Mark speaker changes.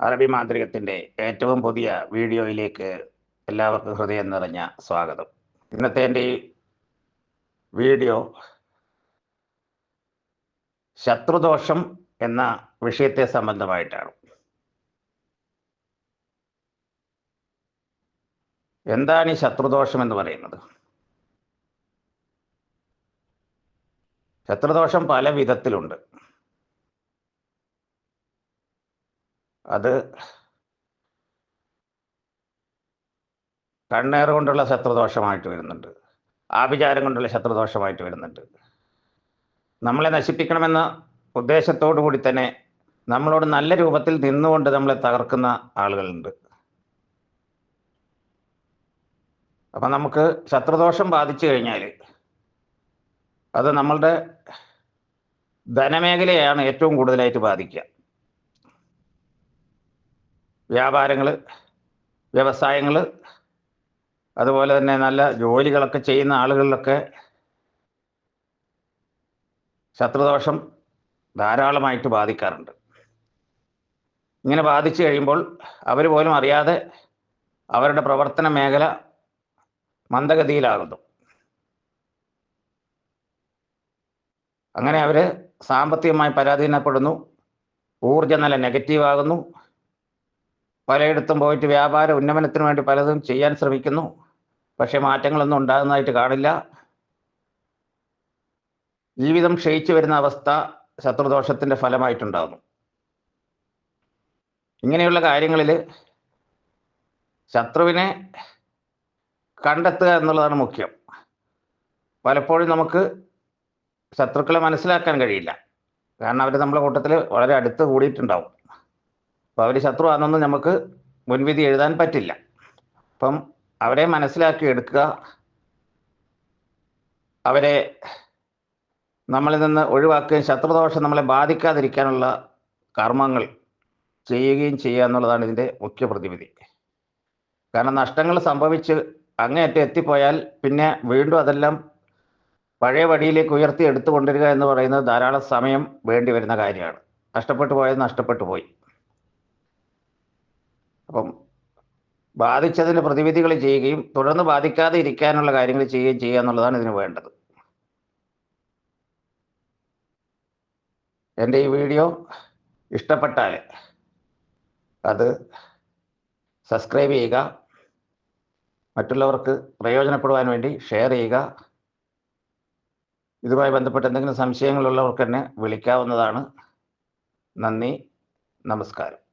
Speaker 1: അറബി മാന്ത്രികത്തിന്റെ ഏറ്റവും പുതിയ വീഡിയോയിലേക്ക് എല്ലാവർക്കും ഹൃദയം നിറഞ്ഞ സ്വാഗതം. ഇന്നത്തെ എന്റെ ഈ വീഡിയോ ശത്രുദോഷം എന്ന വിഷയത്തെ സംബന്ധമായിട്ടാണ്. എന്താണ് ഈ ശത്രുദോഷം എന്ന് പറയുന്നത്? ശത്രുദോഷം പല വിധത്തിലുണ്ട്. അത് കണ്ണേറ് കൊണ്ടുള്ള ശത്രുദോഷമായിട്ട് വരുന്നുണ്ട്. ആഭിചാരം കൊണ്ടുള്ള ശത്രുദോഷമായിട്ട് വരുന്നുണ്ട്. നമ്മളെ നശിപ്പിക്കണമെന്ന ഉദ്ദേശത്തോടു കൂടി തന്നെ നമ്മളോട് നല്ല രൂപത്തിൽ നിന്നുകൊണ്ട് നമ്മളെ തകർക്കുന്ന ആളുകളുണ്ട്. അപ്പം നമുക്ക് ശത്രുദോഷം ബാധിച്ചു കഴിഞ്ഞാൽ അത് നമ്മളുടെ ധനമേഖലയാണ് ഏറ്റവും കൂടുതലായിട്ട് ബാധിക്കുക. വ്യാപാരങ്ങൾ വ്യവസായങ്ങൾ അതുപോലെ തന്നെ നല്ല ജോലികളൊക്കെ ചെയ്യുന്ന ആളുകളിലൊക്കെ ശത്രുദോഷം ധാരാളമായിട്ട് ബാധിക്കാറുണ്ട്. ഇങ്ങനെ ബാധിച്ചു കഴിയുമ്പോൾ അവർ പോലും അറിയാതെ അവരുടെ പ്രവർത്തന മേഖല മന്ദഗതിയിലാകുന്നു. അങ്ങനെ അവർ സാമ്പത്തികമായി പരാധീനപ്പെടുന്നു ഊർജനില നെഗറ്റീവ് ആകുന്നു പലയിടത്തും പോയിട്ട് വ്യാപാര ഉന്നമനത്തിന് വേണ്ടി പലതും ചെയ്യാൻ ശ്രമിക്കുന്നു. പക്ഷെ മാറ്റങ്ങളൊന്നും ഉണ്ടാകുന്നതായിട്ട് കാണില്ല. ജീവിതം ക്ഷയിച്ചു വരുന്ന അവസ്ഥ ശത്രുദോഷത്തിന്റെ ഫലമായിട്ടുണ്ടാകുന്നു. ഇങ്ങനെയുള്ള കാര്യങ്ങളിൽ ശത്രുവിനെ കണ്ടെത്തുക എന്നുള്ളതാണ് മുഖ്യം. പലപ്പോഴും നമുക്ക് ശത്രുക്കളെ മനസ്സിലാക്കാൻ കഴിയില്ല. കാരണം അവർ നമ്മുടെ കൂട്ടത്തിൽ വളരെ അടുത്ത് കൂടിയിട്ടുണ്ടാവും. അപ്പോൾ അവർ ശത്രുവാണെന്നൊന്നും നമുക്ക് മുൻവിധി എഴുതാൻ പറ്റില്ല. അപ്പം അവരെ മനസ്സിലാക്കി എടുക്കുക. അവരെ നമ്മളിൽ നിന്ന് ഒഴിവാക്കുകയും ശത്രുദോഷം നമ്മളെ ബാധിക്കാതിരിക്കാനുള്ള കർമ്മങ്ങൾ ചെയ്യുകയും ചെയ്യുക എന്നുള്ളതാണ് ഇതിന്റെ മുഖ്യ പ്രതിവിധി. കാരണം നഷ്ടങ്ങൾ സംഭവിച്ച് അങ്ങേയറ്റം എത്തിപ്പോയാൽ പിന്നെ വീണ്ടും അതെല്ലാം പഴയ വടിയിലേക്ക് ഉയർത്തി എടുത്തു കൊണ്ടുവരിക എന്ന് പറയുന്നത് ധാരാളം സമയം വേണ്ടി വരുന്ന കാര്യമാണ്. നഷ്ടപ്പെട്ടു പോയത് നഷ്ടപ്പെട്ടു പോയി. അപ്പം ബാധിച്ചതിന് പ്രതിവിധികൾ ചെയ്യുകയും തുടർന്ന് ബാധിക്കാതെ ഇരിക്കാനുള്ള കാര്യങ്ങൾ ചെയ്യുകയും ചെയ്യുക എന്നുള്ളതാണ് ഇതിന് വേണ്ടത്. എന്റെ ഈ വീഡിയോ ഇഷ്ടപ്പെട്ടാൽ അത് സബ്സ്ക്രൈബ് ചെയ്യുക. മറ്റുള്ളവർക്ക് പ്രയോജനപ്പെടുവാൻ വേണ്ടി ഷെയർ ചെയ്യുക. ഇതുമായി ബന്ധപ്പെട്ട് എന്തെങ്കിലും സംശയങ്ങളുള്ളവർക്ക് തന്നെ വിളിക്കാവുന്നതാണ്. നന്ദി. നമസ്കാരം.